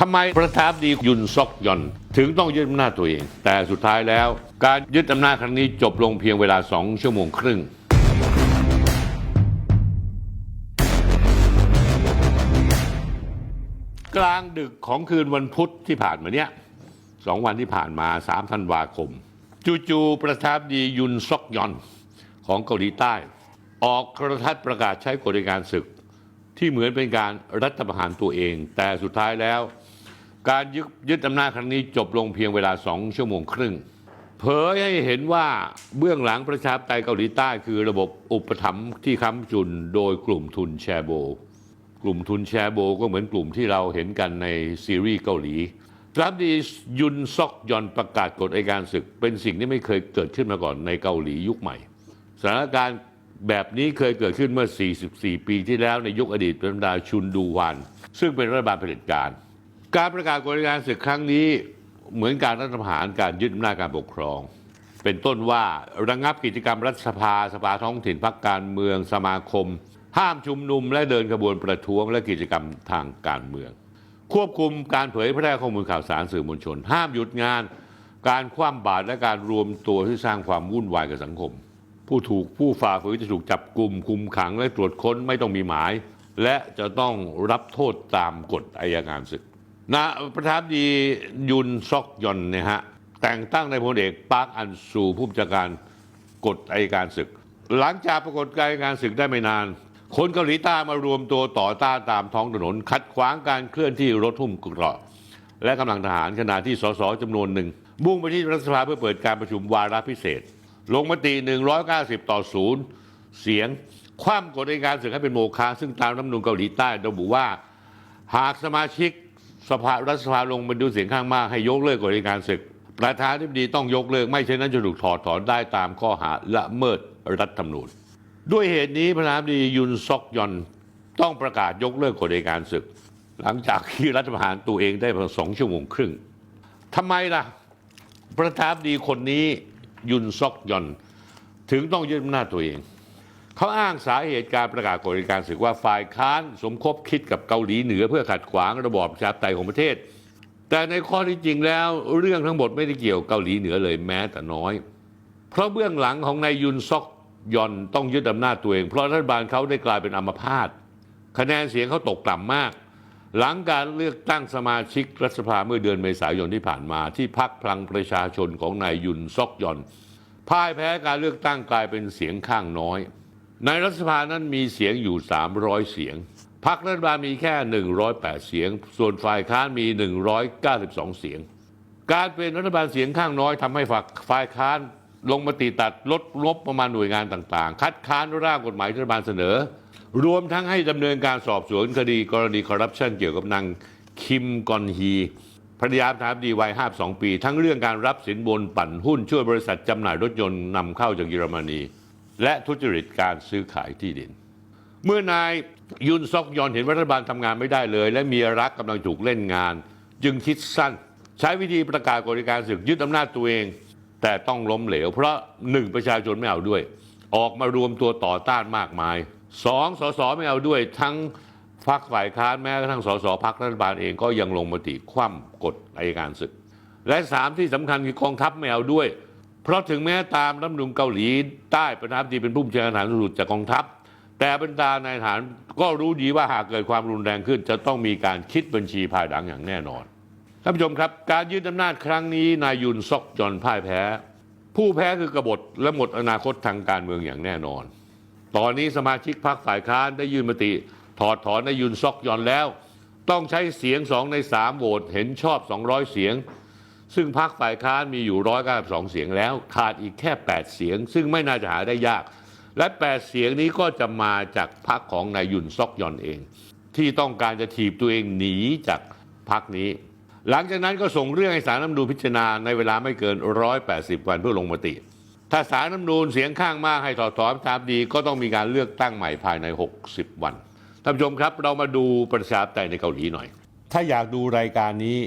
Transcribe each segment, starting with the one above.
ทำไมประธานดียุนซอกยอน ถึงต้องยึดอำนาจตัวเอง แต่สุดท้ายแล้ว การยึดอำนาจครั้งนี้จบลงเพียงเวลา2ชั่วโมงครึ่งกลางดึกของคืนวันพุธที่ผ่านมาเนี้ยสองวันที่ผ่านมา3ธันวาคม จู่ๆประธานดียุนซอกยอนของเกาหลีใต้ ออกกระทัดประกาศใช้กฎการศึก ที่เหมือนเป็นการรัฐประหารตัวเอง แต่สุดท้ายแล้ว การยึดยึดอำนาจครั้งนี้จบลงเพียงเวลาสองชั่วโมงครึ่ง เผยให้เห็นว่าเบื้องหลังประชาธิปไตยเกาหลีใต้คือระบบอุปถัมภ์ที่ค้ำจุนโดยกลุ่มทุนแชโบ กลุ่มทุนแชโบก็เหมือนกลุ่มที่เราเห็นกันในซีรีส์เกาหลีรัฐมนตรียุนซอกยอนประกาศกฎอัยการศึก เป็นสิ่งที่ไม่เคยเกิดขึ้นมาก่อนในเกาหลียุคใหม่ สถานการณ์แบบนี้เคยเกิดขึ้นเมื่อ 44 ปีที่แล้วในยุคอดีตเป็นดาชุนดูวานซึ่งเป็นรัฐบาลเผด็จการ การประกาศกฎการศึกครั้งนี้เหมือนการรัฐประหารการยึดอำนาจการปกครอง เป็นต้นว่าระงงับกิจกรรมรัฐสภาสภาท้องถิ่นพรรคการเมืองสมาคม ห้ามชุมนุมและเดินขบวนประท้วงและกิจกรรมทางการเมือง ควบคุมการเผยแพร่ข้อมูลข่าวสารสื่อมวลชน ห้ามหยุดงาน การคว่ำบาตรและการรวมตัวที่สร้างความวุ่นวายกับสังคม ผู้ถูกผู้ฝ่าฝืนจะถูกจับกลุ่มคุมขังและตรวจค้นไม่ต้องมีหมาย และจะต้องรับโทษตามกฎอายการศึก นะประธานดียุนซอกยอนเนี่ยฮะแต่งตั้งในายพลเอกปาร์คอันซูผู้บัญชาการกฎอายการศึก หลังจากปรากฏการการศึกได้ไม่นาน คนเกาหลีใต้มารวมตัวต่อต้านตามท้องถนน ขัดขวางการเคลื่อนที่รถหุ้มเกราะและกำลังทหารขณะที่สสจำนวนหนึ่งมุ่งไปที่รัฐสภาเพื่อเปิดการประชุมวาระพิเศษ ลงมติ 190 ต่อ0เสียง คว่ำกฎอัยการศึกให้เป็นโมฆะซึ่งตามรัฐมนูญเกาหลีใต้ระบุว่า หากสมาชิก สภารัฐสภาลงมาดูเสียงข้างมากให้ยกเลิกกฎอัยการศึก ประธานาธิบดีต้องยกเลิก ไม่เช่นนั้นจะถูกถอดถอนได้ตามข้อหาละเมิดรัฐธรรมนูญ ด้วยเหตุนี้ประธานาธิบดียุนซอกยอนต้องประกาศยกเลิกกฎอัยการศึก หลังจากที่รัฐประหารตัวเองได้เพียงสองชั่วโมงครึ่งทำไมล่ะ ประธานาธิบดีคนนี้ยุนซอกยอนถึงต้องยึดอำนาจตัวเอง เขาอ้างสาเหตุการประกาศกฎการศึกว่าฝ่ายค้านสมคบคิดกับเกาหลีเหนือเพื่อขัดขวางระบอบประชาธิปไตยของประเทศ แต่ในข้อที่จริงแล้วเรื่องทั้งหมดไม่ได้เกี่ยวกับเกาหลีเหนือเลยแม้แต่น้อย เพราะเบื้องหลังของนายยุนซอกยอนต้องยึดอำนาจตัวเอง เพราะรัฐบาลเขาได้กลายเป็นอัมพาตคะแนนเสียงเขาตกต่ำมาก หลังการเลือกตั้งสมาชิกรัฐสภาเมื่อเดือนเมษายนที่ผ่านมา ที่พักพลังประชาชนของนายยุนซอกยอนพ่ายแพ้การเลือกตั้งกลายเป็นเสียงข้างน้อย ในรัฐสภานั้นมีเสียงอยู่ 300 เสียงพรรครัฐบาลมีแค่ 108 เสียง ส่วนฝ่ายค้านมี 192 เสียง การเป็นรัฐบาลเสียงข้างน้อยทำให้ฝ่ายค้านลงมติตัดลดงบประมาณหน่วยงานต่าง ๆ คัดค้านร่างกฎหมายที่รัฐบาลเสนอ รวมทั้งให้ดำเนินการสอบสวนคดีกรณีคอร์รัปชันเกี่ยวกับนางคิมกอนฮีภรรยาประธานาธิบดีวัย52 ปี ทั้งเรื่องการรับสินบนปั่นหุ้นช่วยบริษัทจำหน่ายรถยนต์นำเข้าจากเยอรมนี และทุจริตการซื้อขายที่ดิน เมื่อนายยุนซอกยอนเห็นรัฐบาลทำงานไม่ได้เลย และมีรักกำลังถูกเล่นงาน จึงคิดสั้น ใช้วิธีประกาศกฎการศึกยึดอำนาจตัวเอง แต่ต้องล้มเหลว เพราะหนึ่งประชาชนไม่เอาด้วย ออกมารวมตัวต่อต้านมากมายสองสสไม่เอาด้วย ทั้งพรรคฝ่ายค้านแม้กระทั่งสสพรรครัฐบาลเองก็ยังลงมติคว่ำกฎอัยการศึก และสามที่สำคัญคือกองทัพไม่เอาด้วย เพราะถึงแม้ตามรัฐมนูญเกาหลีใต้ประธานาธิบดีเป็นผู้บัญชาการทหารสูงสุดจากกองทัพ แต่บรรดานายทหารก็รู้ดีว่าหากเกิดความรุนแรงขึ้น จะต้องมีการคิดบัญชีภายหลังอย่างแน่นอนท่านผู้ชมครับ การยึดอำนาจครั้งนี้นายยุนซอกยอนพ่ายแพ้ ผู้แพ้คือกบฏและหมดอนาคตทางการเมืองอย่างแน่นอน ตอนนี้สมาชิกพรรคฝ่ายค้านได้ยื่นมติ ถอดถอนนายยุนซอกยอนแล้ว ต้องใช้เสียงสองในสามโหวตเห็นชอบ 200 เสียง ซึ่งพรรคฝ่ายค้านมีอยู่192เก้าสองเสียงแล้ว ขาดอีกแค่ 8 เสียง ซึ่งไม่น่าจะหาได้ยาก และ 8 เสียงนี้ก็จะมาจากพรรคของนายยุนซอกยอนเอง ที่ต้องการจะถีบตัวเองหนีจากพรรคนี้ หลังจากนั้นก็ส่งเรื่องให้สารรัฐธรรมนูญพิจารณาในเวลาไม่เกิน 180 วันเพื่อลงมติ ถ้าสารรัฐมนูญเสียงข้างมากให้ถอดถอนตามดีก็ต้องมีการเลือกตั้งใหม่ภายใน 60 วันท่านผู้ชมครับเรามาดูประชาธิปไตยในเกาหลีหน่อย ถ้าอยากดูรายการนี้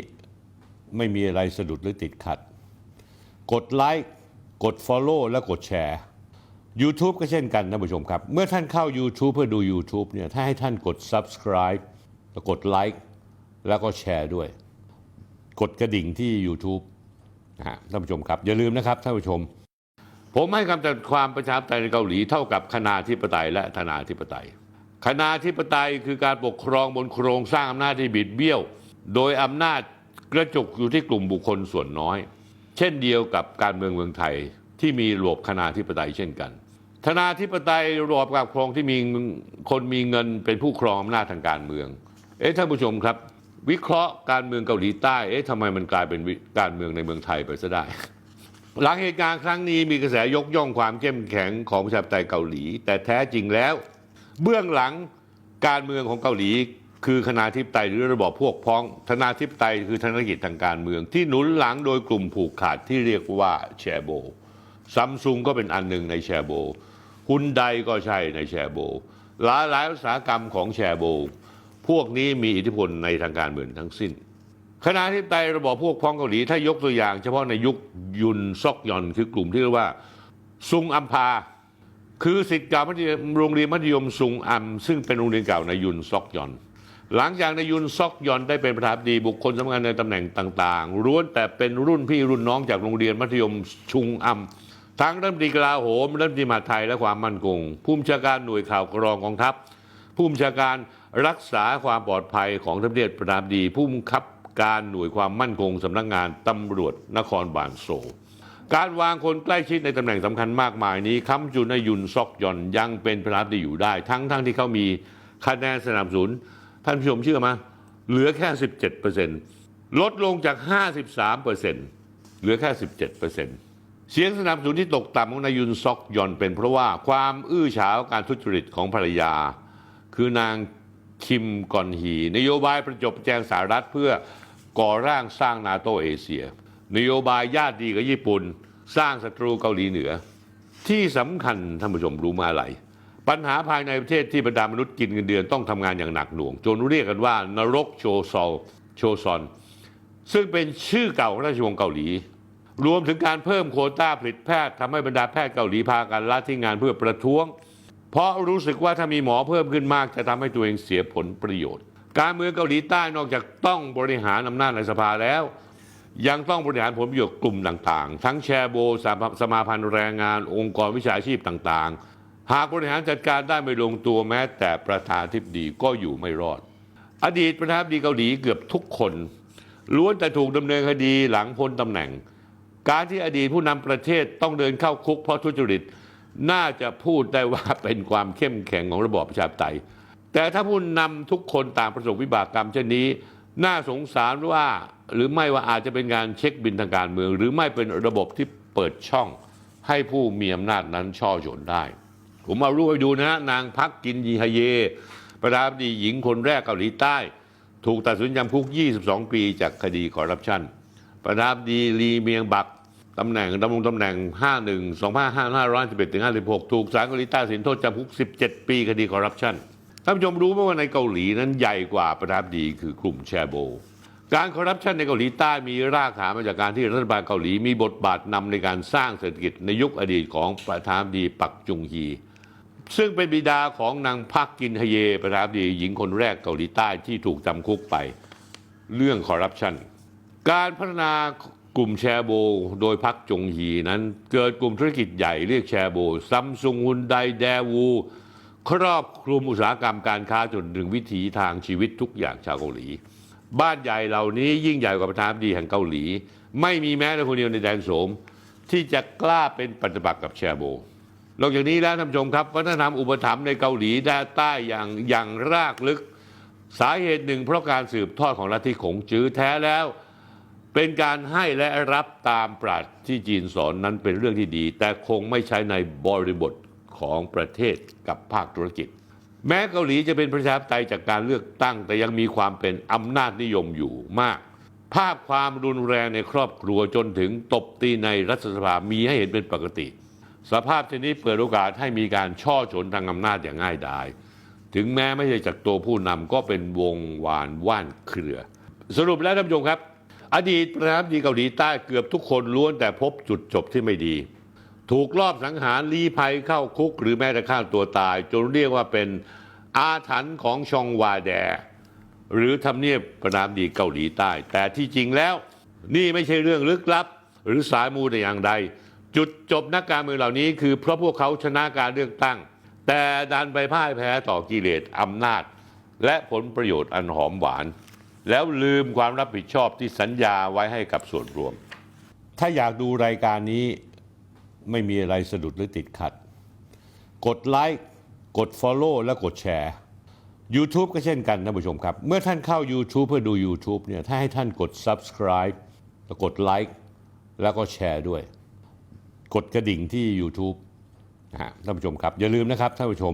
ไม่มีอะไรสะดุดหรือติดขัด กดไลค์กด Follow และกดแชร์ YouTube ก็เช่นกันท่านผู้ชมครับ เมื่อท่านเข้า YouTube เพื่อดู YouTube เนี่ยถ้าให้ท่านกด Subscribe แล้วกดไลค์แล้วก็แชร์ด้วย กดกระดิ่งที่ YouTube นะฮะท่านผู้ชมครับ อย่าลืมนะครับท่านผู้ชม ผมให้คำจำกัดความประชาธิปไตยในเกาหลีเท่ากับคณาธิปไตยและธนาธิปไตยคณาธิปไตยคือการปกครองบนโครงสร้างอำนาจที่บิดเบี้ยว โดยอำนาจ กระจุกอยู่ที่กลุ่มบุคคลส่วนน้อย เช่นเดียวกับการเมืองเมืองไทยที่มีระบบคณาธิปไตยเช่นกันธนาธิปไตยระบอบการปกครองที่มีคนมีเงินเป็นผู้ครองอำนาจทางการเมือง เอ๊ะท่านผู้ชมครับ วิเคราะห์การเมืองเกาหลีใต้ เอ๊ะทำไมมันกลายเป็นการเมืองในเมืองไทยไปซะได้ หลังเหตุการณ์ครั้งนี้มีกระแสยกย่องความเข้มแข็งของประชาธิปไตยเกาหลี แต่แท้จริงแล้ว เบื้องหลังการเมืองของเกาหลี คือคณาธิปไตยหรือระบอบพวกพ้องธนาธิปไตยคือธนกิจทางการเมือง ที่หนุนหลังโดยกลุ่มผูกขาดที่เรียกว่าแชโบซัมซุงก็เป็นอันหนึ่งในแชโบฮุนไดก็ใช่ในแชโบหลายหลายอุตสาหกรรมของแชโบพวกนี้มีอิทธิพลในทางการเมืองทั้งสิ้นคณะที่ไตยระบอบพวกพ้องเกาหลีถ้ายกตัวอย่าง เฉพาะในยุคยุนซอกยอนคือกลุ่มที่เรียกว่าซุงอัมพาคือสิทธิ์เก่ามัธยมโรงเรียนมัธยมซุงอัมซึ่งเป็นโรงเรียนเก่าในยุนซอกยอน หลังจากในยุนซอกยอนได้เป็นประธานดีบุคคลสำคัญในตำแหน่งต่างๆล้วนแต่เป็นรุ่นพี่รุ่นน้องจากโรงเรียนมัธยมชุงอัมทั้งรัฐมนตรีกลาโหมรัฐมนตรีมหาไทยและความมั่นคงผู้บัญชาการหน่วยข่าวกรองกองทัพ ผู้บัญชาการรักษาความปลอดภัยของทำเนียบประธานดี ผู้บังคับการหน่วยความมั่นคงสำนักงานตำรวจนครบาลโซการวางคนใกล้ชิดในตำแหน่งสำคัญมากมายนี้ค้ำจุนให้ยุนซอกยอนยังเป็นประธานดีอยู่ได้ ทั้งทั้งที่เขามีคะแนนสนับสนุน ท่านผู้ชมเชื่อไหมเหลือแค่ 17%ลดลงจาก 53%เหลือแค่ 17%เสียงสนับสนุนที่ตกต่ำของนายยุนซอกยอนเป็นเพราะว่าความอื้อฉาวการทุจริตของภรรยา คือนางคิมกอนฮี นโยบายประจบแจงสหรัฐเพื่อก่อร่างสร้างนาโตเอเชีย นโยบายญาติดีกับญี่ปุ่น สร้างศัตรูเกาหลีเหนือ ที่สำคัญท่านผู้ชมรู้มาอะไร ปัญหาภายในประเทศที่บรรดามนุษย์กินเงินเดือนต้องทำงานอย่างหนักหน่วง จนเรียกกันว่านรกโชซอลโชซอน ซึ่งเป็นชื่อเก่าของราชวงศ์เกาหลี รวมถึงการเพิ่มโควต้าผลิตแพทย์ทำให้บรรดาแพทย์เกาหลีพากันละทิ้งงานเพื่อประท้วง เพราะรู้สึกว่าถ้ามีหมอเพิ่มขึ้นมากจะทำให้ตัวเองเสียผลประโยชน์ การเมืองเกาหลีใต้นอกจากต้องบริหารอำนาจในสภาแล้วยังต้องบริหารผลประโยชน์กลุ่มต่าง ๆ ทั้งแชร์โบสมาสมาพันธ์แรงงาน องค์กรวิชาชีพต่างๆ หากบริหารจัดการได้ไม่ลงตัวแม้ แต่ประธานทิบดีก็อยู่ไม่รอด อดีตประธานาธิบดีเกาหลีเกือบทุกคน ล้วนแต่ถูกดำเนินคดีหลังพ้นตำแหน่ง การที่อดีตผู้นำประเทศต้องเดินเข้าคุกเพราะทุจริต น่าจะพูดได้ว่าเป็นความเข้มแข็งของระบอบประชาธิปไตย แต่ถ้าผู้นำทุกคนต่างประสบวิบากกรรมเช่นนี้ น่าสงสารว่าหรือไม่ว่าอาจจะเป็นการเช็คบินทางการเมือง หรือไม่เป็นระบบที่เปิดช่องให้ผู้มีอำนาจนั้นช่อฉนได้ ผมเอารูปให้ดูนะนางพักกินยีฮเย ประธานาธิบดีหญิงคนแรกเกาหลีใต้ ถูกตัดสินจำคุก 22 ปีจากคดีคอร์รัปชันประธานาธิบดีลีเมียงบักตำแหน่งดำรงตำแหน่ง 51 2551ถึง56 ถูกศาลเกาหลีใต้สินโทษจำคุก 17 ปีคดีคอร์รัปชันท่านผู้ชมรู้ไหมว่าในเกาหลีนั้นใหญ่กว่าประธานาธิบดีคือกลุ่มแชโบ การคอร์รัปชันในเกาหลีใต้มีรากฐานมาจากการที่รัฐบาลเกาหลีมีบทบาทนำในการสร้างเศรษฐกิจในยุคอดีตของประธานาธิบดีปักจุงฮี ซึ่งเป็นบิดาของนางพักกินฮเยประธานาธิบดีหญิงคนแรกเกาหลีใต้ที่ถูกจำคุกไปเรื่องคอร์รัปชันการพัฒนากลุ่มแชร์โบ โดยพักจงฮีนั้น เกิดกลุ่มธุรกิจใหญ่เรียกแชร์โบซัมซุงฮุนไดแดวู ครอบคลุมอุตสาหกรรมการค้าจนถึงวิถีทางชีวิตทุกอย่างชาวเกาหลี บ้านใหญ่เหล่านี้ยิ่งใหญ่กว่าประธานาธิบดีแห่งเกาหลี ไม่มีแม้แต่คนเดียวในแดนโสมที่จะกล้าเป็นปฏิบัติกับแชร์โบ นอกจากนี้แล้วท่านผู้ชมครับ วัฒนธรรมอุปถัมภ์ในเกาหลีใต้อย่างอย่างรากลึก สาเหตุหนึ่ง เพราะการสืบทอดของลัทธิขงจื้อแท้แล้ว เป็นการให้และรับตามปราชญ์ที่จีนสอนนั้นเป็นเรื่องที่ดี แต่คงไม่ใช้ในบริบทของประเทศกับภาคธุรกิจ แม้เกาหลีจะเป็นประชาธิปไตยจากการเลือกตั้ง แต่ยังมีความเป็นอำนาจนิยมอยู่มาก ภาพความรุนแรงในครอบครัวจนถึงตบตีในรัฐสภามีให้เห็นเป็นปกติ สภาพเช่นนี้เปิดโอกาสให้มีการช่อฉนทางอำนาจอย่างง่ายดาย ถึงแม้ไม่ใช่จากตัวผู้นำก็เป็นวงวานว่านเครือ สรุปแล้วท่านผู้ชมครับ อดีตประธานาธิบดีเกาหลีใต้เกือบทุกคนล้วนแต่พบจุดจบที่ไม่ดี ถูกลอบสังหารลี้ภัยเข้าคุก หรือแม้แต่ฆ่าตัวตาย จนเรียกว่าเป็นอาถรรพ์ของชองวาแด หรือทำเนียบประธานาธิบดีเกาหลีใต้ แต่ที่จริงแล้ว นี่ไม่ใช่เรื่องลึกลับ หรือสายมูแต่อย่างใด จุดจบนักการเมืองเหล่านี้คือเพราะพวกเขาชนะการเลือกตั้ง แต่ดันไปพ่ายแพ้ต่อกิเลสอำนาจ และผลประโยชน์อันหอมหวาน แล้วลืมความรับผิดชอบที่สัญญาไว้ให้กับส่วนรวม ถ้าอยากดูรายการนี้ไม่มีอะไรสะดุดหรือติดขัด กดไลค์กด Follow และกดแชร์ YouTube ก็เช่นกันท่านผู้ชมครับ เมื่อท่านเข้า YouTube เพื่อดู YouTube เนี่ยถ้าให้ท่านกด Subscribe แล้วกดไลค์แล้วก็แชร์ด้วย กดกระดิ่งที่ YouTube นะฮะท่านผู้ชมครับ อย่าลืมนะครับท่านผู้ชม